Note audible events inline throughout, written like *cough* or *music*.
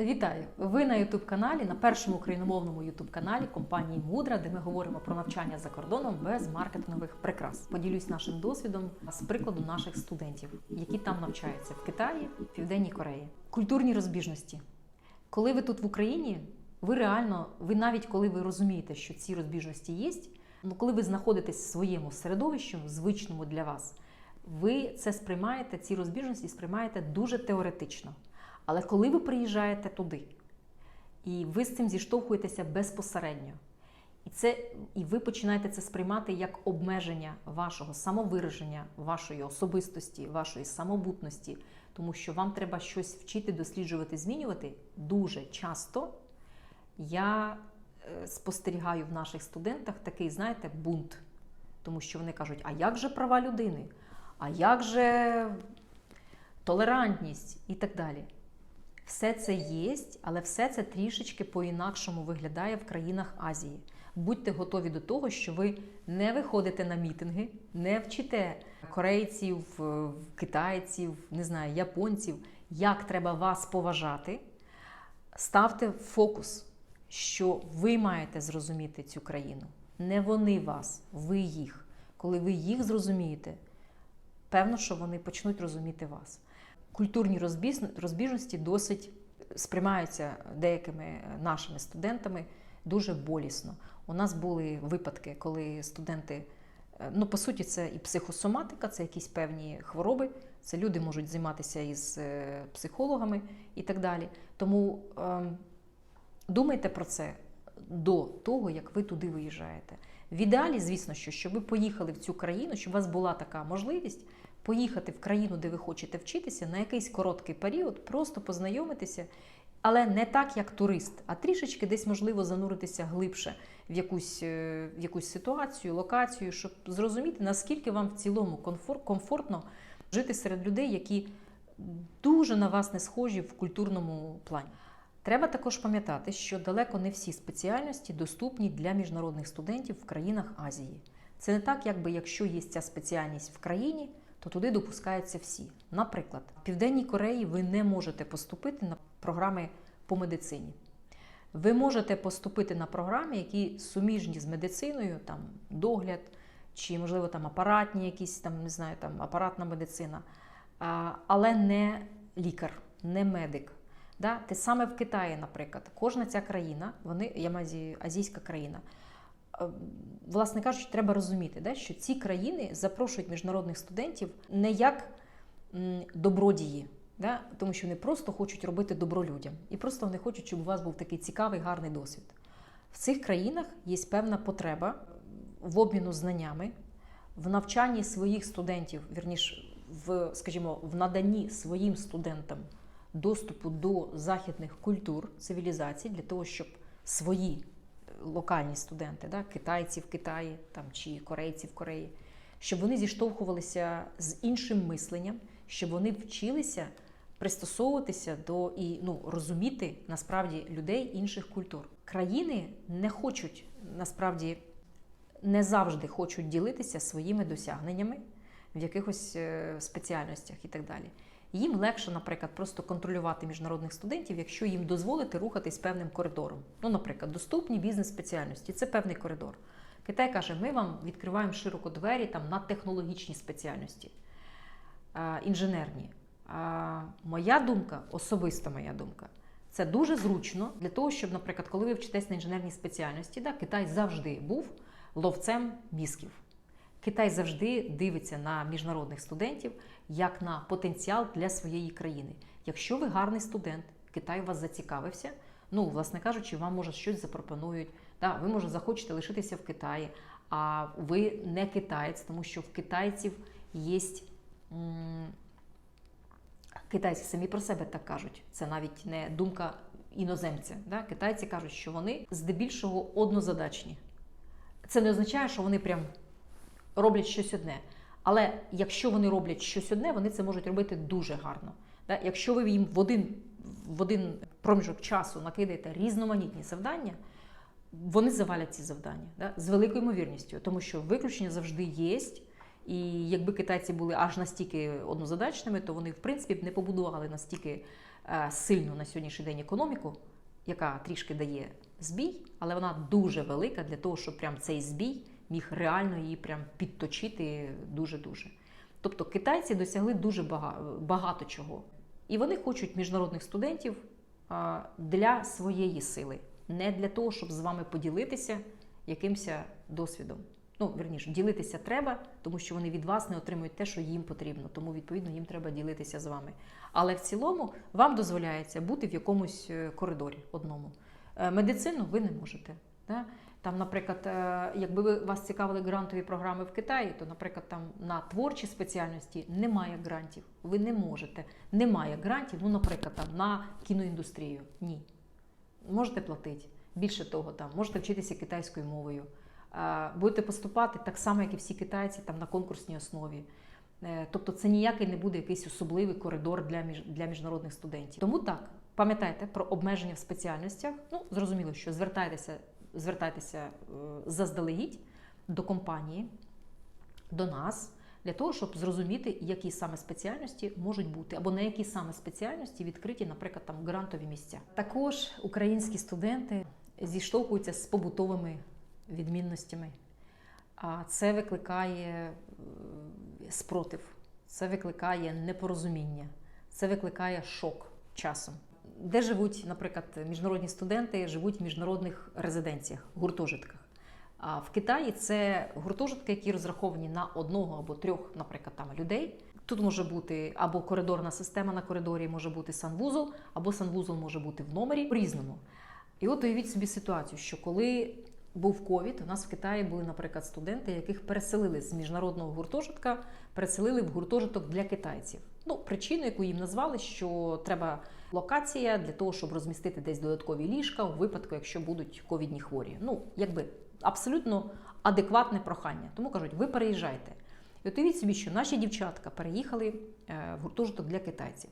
Вітаю! Ви на youtube каналі на першому україномовному youtube каналі компанії Мудра, де ми говоримо про навчання за кордоном без маркетингових прикрас. Поділюсь нашим досвідом з прикладу наших студентів, які там навчаються в Китаї, Південній Кореї. Культурні розбіжності. Коли ви тут в Україні, ви реально, ви навіть коли ви розумієте, що ці розбіжності є, ну коли ви знаходитесь в своєму середовищі, звичному для вас, ви це сприймаєте, ці розбіжності сприймаєте дуже теоретично. Але коли ви приїжджаєте туди, і ви з цим зіштовхуєтеся безпосередньо, і, це, і ви починаєте це сприймати як обмеження вашого самовираження, вашої особистості, вашої самобутності, тому що вам треба щось вчити, досліджувати, змінювати, дуже часто я е, спостерігаю в наших студентах такий, знаєте, бунт. Тому що вони кажуть, а як же права людини? А як же толерантність і так далі. Все це є, але все це трішечки по-інакшому виглядає в країнах Азії. Будьте готові до того, що ви не виходите на мітинги, не вчите корейців, е, китайців, не знаю, японців, як треба вас поважати. Ставте фокус, що ви маєте зрозуміти цю країну. Не вони вас, ви їх. Коли ви їх зрозумієте, певно, що вони почнуть розуміти вас. Культурні розбіж- розбіжності досить сприймаються деякими нашими студентами дуже болісно. У нас були випадки, коли студенти, е, ну по суті, це і психосоматика, це якісь певні хвороби. Це люди можуть займатися із е, психологами і так далі. Тому ем, думайте про це до того, як ви туди виїжджаєте. В ідеалі, звісно, що щоб ви поїхали в цю країну, щоб у вас була така можливість поїхати в країну, де ви хочете вчитися, на якийсь короткий період, просто познайомитися, але не так, як турист, а трішечки десь можливо зануритися глибше в якусь, е, в якусь ситуацію, локацію, щоб зрозуміти, наскільки вам в цілому комфор- комфортно жити серед людей, які дуже на вас не схожі в культурному плані. Треба також пам'ятати, що далеко не всі спеціальності доступні для міжнародних студентів в країнах Азії. Це не так, якби якщо є ця спеціальність в країні, то туди допускаються всі. Наприклад, в Південній Кореї ви не можете поступити на програми по медицині. Ви можете поступити на програми, які суміжні з медициною, там догляд, чи, можливо, там апаратні якісь там, не знаю, там апаратна медицина, але не лікар, не медик. Да? Те саме в Китаї, наприклад, кожна ця країна, вони, я маю азійська країна. е, Власне кажучи, треба розуміти, да, що ці країни запрошують міжнародних студентів не як добродії, да, тому що вони просто хочуть робити добро людям. І просто вони хочуть, щоб у вас був такий цікавий, гарний досвід. В цих країнах є певна потреба в обміну знаннями, в навчанні своїх студентів, вірніш, в, скажімо, в наданні своїм студентам доступу до західних культур, цивілізацій для того, щоб свої е, локальні студенти, да, китайці в Китаї там, чи корейці в Кореї, щоб вони зіштовхувалися з іншим мисленням, щоб вони вчилися пристосовуватися до і ну, розуміти насправді людей інших культур. Країни не хочуть насправді не завжди хочуть ділитися своїми досягненнями в якихось е, спеціальностях і так далі. Їм легше, наприклад, просто контролювати міжнародних студентів, якщо їм дозволити рухатись певним коридором. Ну, наприклад, доступні бізнес-спеціальності це певний коридор. Китай каже, ми вам відкриваємо широко двері там, на технологічні спеціальності, е, інженерні. Моя думка, особиста моя думка, це дуже зручно для того, щоб, наприклад, коли ви вчитесь на інженерній спеціальності, да, Китай завжди був ловцем мізків. Китай завжди дивиться на міжнародних студентів як на потенціал для своєї країни. Якщо ви гарний студент, Китай вас зацікавився, ну, власне кажучи, вам може щось запропонують. Да, ви може захочете лишитися в Китаї, а ви не китаєць, тому що в китайців є. Китайці самі про себе так кажуть. Це навіть не думка іноземця. Да? Китайці кажуть, що вони здебільшого однозадачні. Це не означає, що вони прям роблять щось одне. Але якщо вони роблять щось одне, вони це можуть робити дуже гарно. Якщо ви їм в один, в один проміжок часу накидаєте різноманітні завдання, вони завалять ці завдання да? з великою ймовірністю, тому що виключення завжди є. І якби китайці були аж настільки однозадачними, то вони, в принципі, б не побудували настільки е, сильну на сьогоднішній день економіку, яка трішки дає збій, але вона дуже велика для того, щоб прям цей збій міг реально її прям підточити дуже-дуже. Тобто китайці досягли дуже бага- багато чого. І вони хочуть міжнародних студентів для своєї сили, не для того, щоб з вами поділитися якимось досвідом. Ну, верніше, ділитися треба, тому що вони від вас не отримують те, що їм потрібно. Тому, відповідно, їм треба ділитися з вами. Але в цілому вам дозволяється бути в якомусь е, коридорі одному. Е, Медицину ви не можете. Да? Там, наприклад, е, якби ви вас цікавили грантові програми в Китаї, то, наприклад, там на творчі спеціальності немає грантів. Ви не можете. Немає грантів, ну, наприклад, там на кіноіндустрію. Ні. Можете платити. Більше того, там можете вчитися китайською мовою. Е, Будете поступати так само, як і всі китайці, там на конкурсній основі. Е, Тобто це ніякий не буде якийсь особливий коридор для між для міжнародних студентів. Тому так пам'ятайте про обмеження в спеціальностях. Ну зрозуміло, що звертайтеся, звертайтеся е, заздалегідь до компанії, до нас. Для того, щоб зрозуміти, які саме спеціальності можуть бути, або на які саме спеціальності відкриті, наприклад, там грантові місця. Також українські студенти зіштовхуються з побутовими відмінностями. А це викликає е, спротив, це викликає непорозуміння, це викликає шок часом. Де живуть, наприклад, міжнародні студенти, живуть в міжнародних резиденціях, гуртожитках. А в Китаї це гуртожитки, які розраховані на одного або трьох, наприклад, там людей. Тут може бути або коридорна система на коридорі, може бути санвузол, або санвузол може бути в номері по-різному. І от уявіть собі ситуацію, що коли був ковід, у нас в Китаї були, наприклад, студенти, яких переселили з міжнародного гуртожитка, переселили в гуртожиток для китайців. Ну, причину, яку їм назвали, що треба локація для того, щоб розмістити десь додаткові ліжка у випадку, якщо будуть ковідні хворі. Ну, якби абсолютно адекватне прохання. Тому кажуть, ви переїжджайте. І от уявіть собі, що наші дівчатка переїхали е, в гуртожиток для китайців.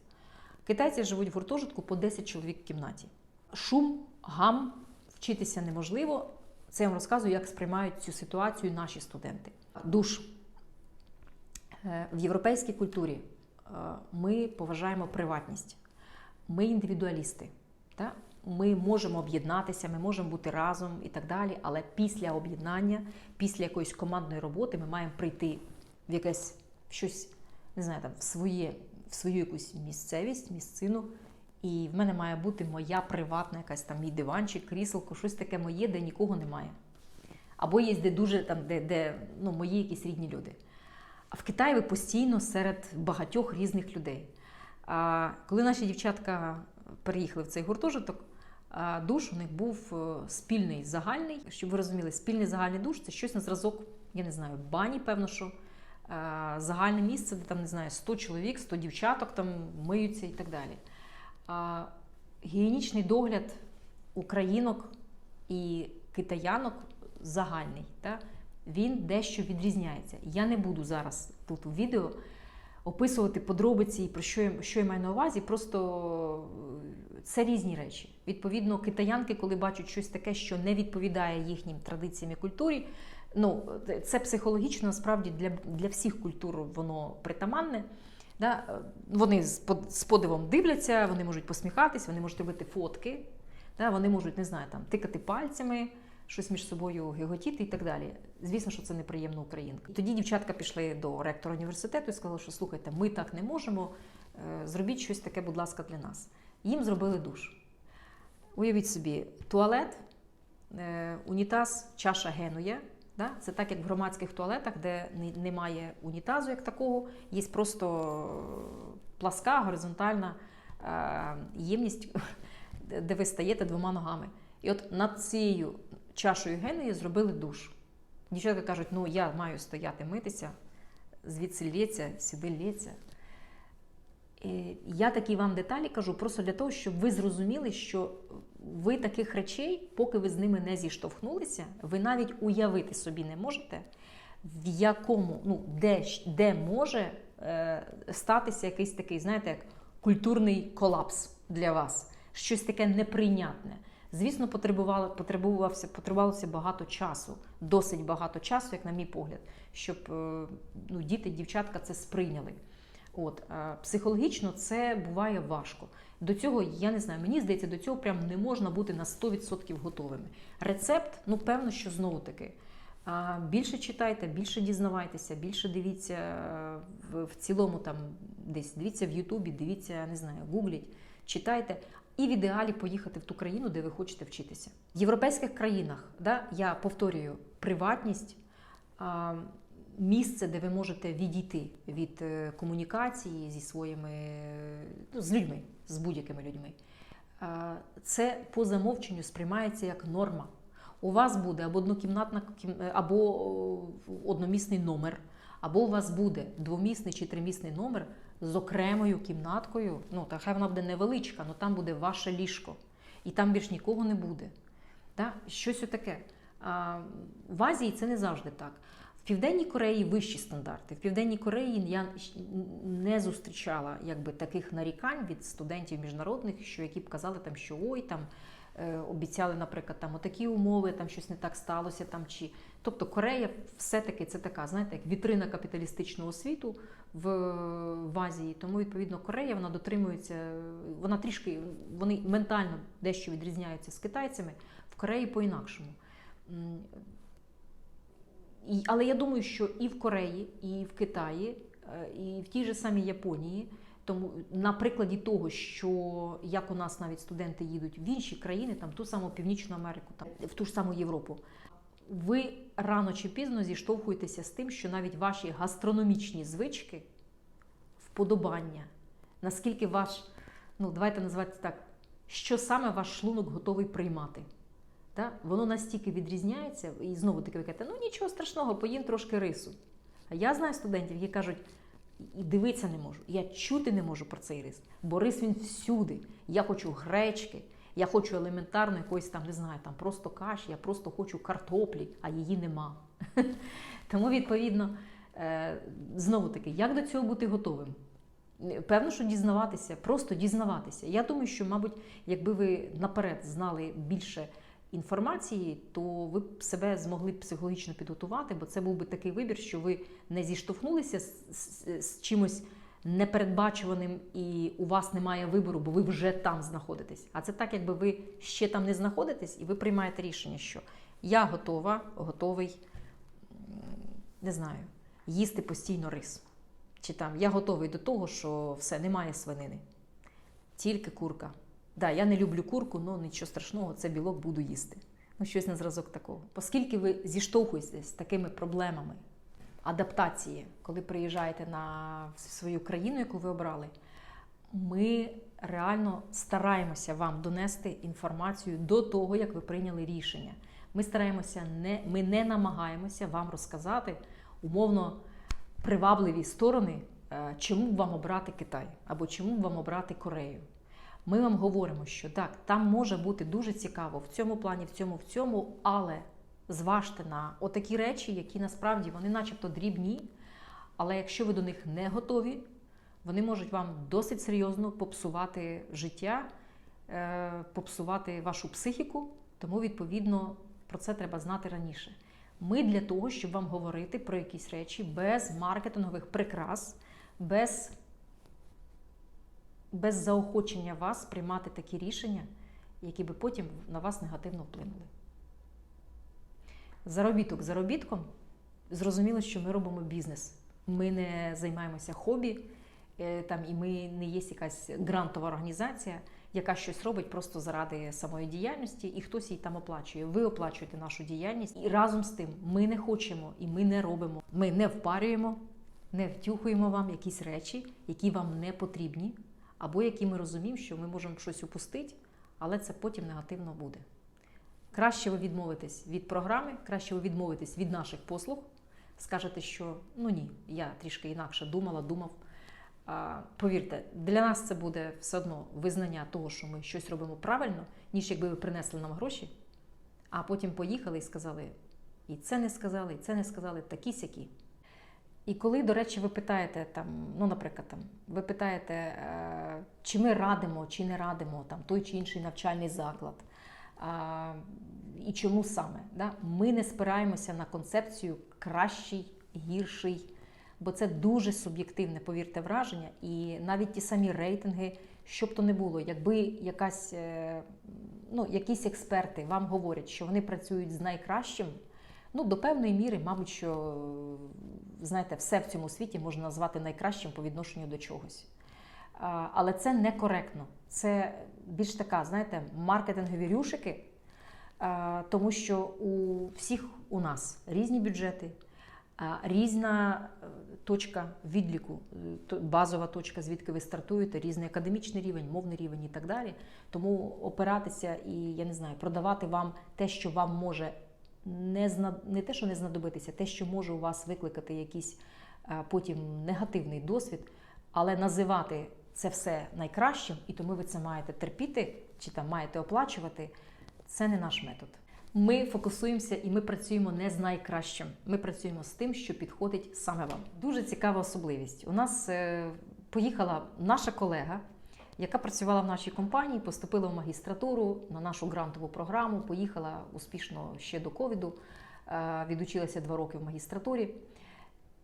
Китайці живуть в гуртожитку по 10 чоловік в кімнаті. Шум, гам, вчитися неможливо. Це я вам розказую, як сприймають цю ситуацію наші студенти. Душ Е, в європейській культурі е, ми поважаємо приватність, ми індивідуалісти. Та? Ми можемо об'єднатися, ми можемо бути разом і так далі. Але після об'єднання, після якоїсь командної роботи, ми маємо прийти в якесь в щось, не знаю, там в своє, в свою якусь місцевість, місцину. І в мене має бути моя приватна якась там мій диванчик, кріселко, щось таке моє, де нікого немає. Або є де дуже там, де, де ну, мої якісь рідні люди. А в Китаї ви постійно серед багатьох різних людей. Коли наші дівчатка переїхали в цей гуртожиток, душ у них був е, спільний загальний. Щоб ви розуміли, спільний загальний душ це щось на зразок, я не знаю, бані, певно, що е, загальне місце, де там не знаю, 100 чоловік, 100 дівчаток там миються і так далі. Гігієнічний догляд українок і китаянок загальний. Та? Він дещо відрізняється. Я не буду зараз тут у відео описувати подробиці і про що я, що я маю на увазі. Просто е, це різні речі. Відповідно, китаянки, коли бачать щось таке, що не відповідає їхнім традиціям і культурі, ну це психологічно насправді для, для всіх культур воно притаманне. Да? е, Вони з подивом дивляться, вони можуть посміхатись, вони можуть робити фотки, да? вони можуть, не знаю, там, тикати пальцями, щось між собою гиготіти і так далі. Звісно, що це неприємно українка. Тоді дівчатка пішли до ректора університету і сказали, що слухайте, ми так не можемо, е, зробіть щось таке, будь ласка, для нас. Їм зробили душ. Уявіть собі, туалет, е, унітаз, чаша генує. Да? Це так, як в громадських туалетах, де немає унітазу як такого, є просто пласка, горизонтальна е, ємність, *laughs* де ви стаєте двома ногами. І от над цією чашою генуї зробили душ. Дівчатка кажуть, ну я маю стояти митися, звідси лється, сюди лється. Я такі вам деталі кажу просто для того, щоб ви зрозуміли, що ви таких речей, поки ви з ними не зіштовхнулися, ви навіть уявити собі не можете, в якому, ну, де, де може е, статися якийсь такий, знаєте, як культурний колапс для вас, щось таке неприйнятне. Звісно, потребувало, потребувався, потребувалося багато часу, досить багато часу, як на мій погляд, щоб е, ну, діти, дівчатка це сприйняли. От, е, психологічно це буває важко. До цього, я не знаю, мені здається, до цього прям не можна бути на 100% готовими. Рецепт, ну певно, що знову таки. Більше читайте, більше дізнавайтеся, більше дивіться е, в, цілому там десь дивіться в Ютубі, дивіться, не знаю, гугліть, читайте. І в ідеалі поїхати в ту країну, де ви хочете вчитися. В європейських країнах, да, я повторюю, приватність, місце, де ви можете відійти від е, комунікації зі своїми ну, з людьми, з будь-якими людьми. Це по замовченню сприймається як норма. У вас буде або однокімнатна кім- або одномісний номер, або у вас буде двомісний чи тримісний номер з окремою кімнаткою. Ну, та хай вона буде невеличка, але там буде ваше ліжко. І там більш нікого не буде. Да? Щось отаке. А, в Азії це не завжди так. В Південній Кореї вищі стандарти. В Південній Кореї я не зустрічала якби, таких нарікань від студентів міжнародних, що які б казали, там, що ой, там е, обіцяли, наприклад, там отакі умови, там щось не так сталося. Там, чи... Тобто Корея все-таки це така, знаєте, як вітрина капіталістичного світу в, в Азії. Тому, відповідно, Корея вона дотримується, вона трішки, вони ментально дещо відрізняються з китайцями, в Кореї по-інакшому. Але я думаю, що і в Кореї, і в Китаї, е, і в тій же самій Японії, тому на прикладі того, що як у нас навіть студенти їдуть в інші країни, там ту саму Північну Америку, там в ту ж саму Європу, ви рано чи пізно зіштовхуєтеся з тим, що навіть ваші гастрономічні звички, вподобання, наскільки ваш, ну давайте назвати так, що саме ваш шлунок готовий приймати. Та? Воно настільки відрізняється, і знову таки ви кажете, ну нічого страшного, поїм трошки рису. А я знаю студентів, які кажуть, і дивитися не можу, я чути не можу про цей рис, бо рис він всюди. Я хочу гречки, я хочу елементарно якоїсь там, не знаю, там просто каші, я просто хочу картоплі, а її нема. *laughs* Тому, відповідно, е, знову таки, як до цього бути готовим? Певно, що дізнаватися, просто дізнаватися. Я думаю, що, мабуть, якби ви наперед знали більше інформації, то ви б себе змогли психологічно підготувати, бо це був би такий вибір, що ви не зіштовхнулися з, з, з чимось непередбачуваним, і у вас немає вибору, бо ви вже там знаходитесь. А це так, якби ви ще там не знаходитесь, і ви приймаєте рішення, що я готова, готовий, не знаю, їсти постійно рис. Чи там я готовий до того, що все, немає свинини, тільки курка. Да, я не люблю курку, але нічого страшного, це білок буду їсти. Ну, щось на зразок такого. Оскільки ви зіштовхуєтесь з такими проблемами адаптації, коли приїжджаєте на свою країну, яку ви обрали, ми реально стараємося вам донести інформацію до того, як ви прийняли рішення. Ми стараємося не, ми не намагаємося вам розказати умовно привабливі сторони, е, чому б вам обрати Китай або чому б вам обрати Корею. Ми вам говоримо, що так, там може бути дуже цікаво в цьому плані, в цьому, в цьому, але зважте на отакі речі, які насправді вони начебто дрібні, але якщо ви до них не готові, вони можуть вам досить серйозно попсувати життя, е, попсувати вашу психіку, тому, відповідно, про це треба знати раніше. Ми для того, щоб вам говорити про якісь речі без маркетингових прикрас, без без заохочення вас приймати такі рішення, які би потім на вас негативно вплинули. Заробіток заробітком зрозуміло, що ми робимо бізнес. Ми не займаємося хобі, е, там, і ми не є якась грантова організація, яка щось робить просто заради самої діяльності, і хтось її там оплачує. Ви оплачуєте нашу діяльність, і разом з тим ми не хочемо і ми не робимо. Ми не впарюємо, не втюхуємо вам якісь речі, які вам не потрібні або які ми розуміємо, що ми можемо щось упустити, але це потім негативно буде. Краще ви відмовитесь від програми, краще ви відмовитесь від наших послуг, скажете, що ну ні, я трішки інакше думала, думав. Повірте, для нас це буде все одно визнання того, що ми щось робимо правильно, ніж якби ви принесли нам гроші, а потім поїхали і сказали, і це не сказали, і це не сказали, такі сякі. І коли, до речі, ви питаєте, там, ну, наприклад, там, ви питаєте, е, чи ми радимо, чи не радимо там, той чи інший навчальний заклад, а, і чому саме? Да? Ми не спираємося на концепцію кращий, гірший, бо це дуже суб'єктивне, повірте, враження. І навіть ті самі рейтинги що б то не було, якби якась, е, ну, якісь експерти вам говорять, що вони працюють з найкращим, ну, до певної міри, мабуть, що знаєте, все в цьому світі можна назвати найкращим по відношенню до чогось. Але це некоректно. Це більш така, знаєте, маркетингові рюшики, тому що у всіх у нас різні бюджети, різна е, точка відліку, е, базова точка, звідки ви стартуєте, різний академічний рівень, мовний рівень і так далі. Тому опиратися і я не знаю, продавати вам те, що вам може не зна... не те, що не знадобитися, те, що може у вас викликати якийсь е, потім негативний досвід, але називати це все найкращим, і тому ви це маєте терпіти чи там маєте оплачувати. Це не наш метод. Ми фокусуємося і ми працюємо не з найкращим. Ми працюємо з тим, що підходить саме вам. Дуже цікава особливість. У нас е, поїхала наша колега, яка працювала в нашій компанії, поступила в магістратуру на нашу грантову програму, поїхала успішно ще до ковіду, е, відучилася два роки в магістратурі.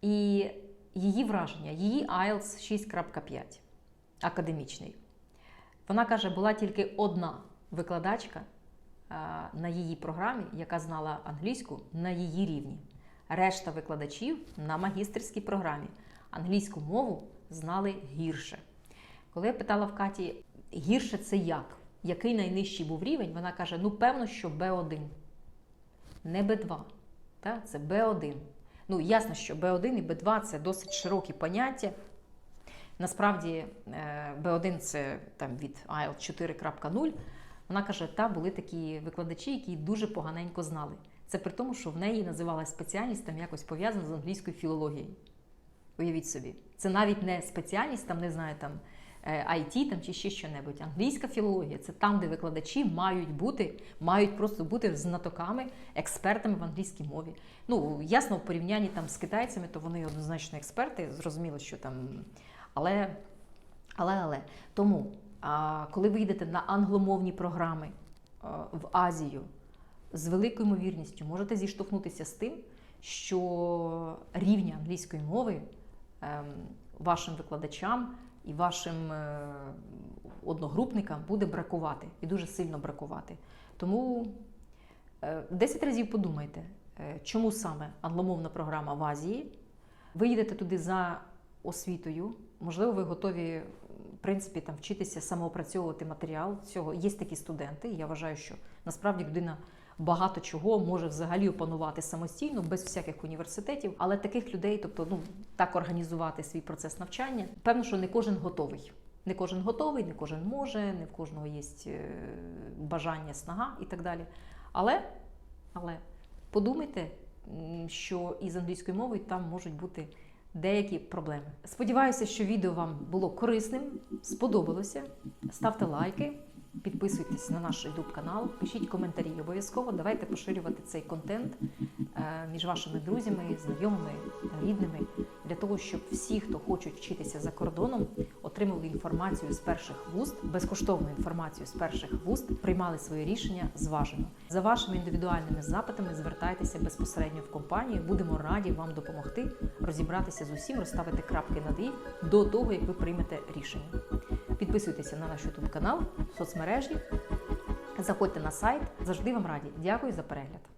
І її враження, її IELTS 6.5 академічний. Вона каже, була тільки одна викладачка на її програмі, яка знала англійську на її рівні. Решта викладачів на магістерській програмі англійську мову знали гірше. Коли я питала в Каті, гірше це як? Який найнижчий був рівень? Вона каже: ну, певно, що Б1. Не Б2. Та? Це Б1. Ну, ясно, що Б1 і Б2 це досить широкі поняття. Насправді, е, Б1 це там від IELTS 4.0. Вона каже, та були такі викладачі, які дуже поганенько знали. Це при тому, що в неї називалась спеціальність там якось пов'язана з англійською філологією. Уявіть собі, це навіть не спеціальність, там не знаю, там е, IT там чи ще що-небудь. Англійська філологія це там, де викладачі мають бути, мають просто бути знатоками, експертами в англійській мові. Ну ясно, в порівнянні там з китайцями, то вони однозначно експерти. Зрозуміло, що там, але, але, але тому, коли ви йдете на англомовні програми в Азію, з великою ймовірністю можете зіштовхнутися з тим, що рівня англійської мови ем, вашим викладачам і вашим е, одногрупникам буде бракувати і дуже сильно бракувати. Тому е, 10 разів подумайте, е, чому саме англомовна програма в Азії. Ви їдете туди за освітою, можливо, ви готові в принципі там вчитися самоопрацьовувати матеріал. Цього є такі студенти. Я вважаю, що насправді людина багато чого може взагалі опанувати самостійно, без всяких університетів. Але таких людей, тобто, ну так організувати свій процес навчання, певно, що не кожен готовий. Не кожен готовий, не кожен може, не в кожного є е, бажання, снага і так далі. Але, але подумайте, що із англійською мовою там можуть бути деякі проблеми. Сподіваюся, що відео вам було корисним, сподобалося. Ставте лайки, підписуйтесь на наш YouTube канал, пишіть коментарі обов'язково. Давайте поширювати цей контент е, між вашими друзями, знайомими, рідними, для того, щоб всі, хто хочуть вчитися за кордоном, отримали інформацію з перших вуст, безкоштовну інформацію з перших вуст, приймали свої рішення зважено. За вашими індивідуальними запитами звертайтеся безпосередньо в компанію. Будемо раді вам допомогти розібратися з усім, розставити крапки над «і» до того, як ви приймете рішення. Підписуйтеся на наш YouTube канал, соцмережі, заходьте на сайт. Завжди вам раді. Дякую за перегляд.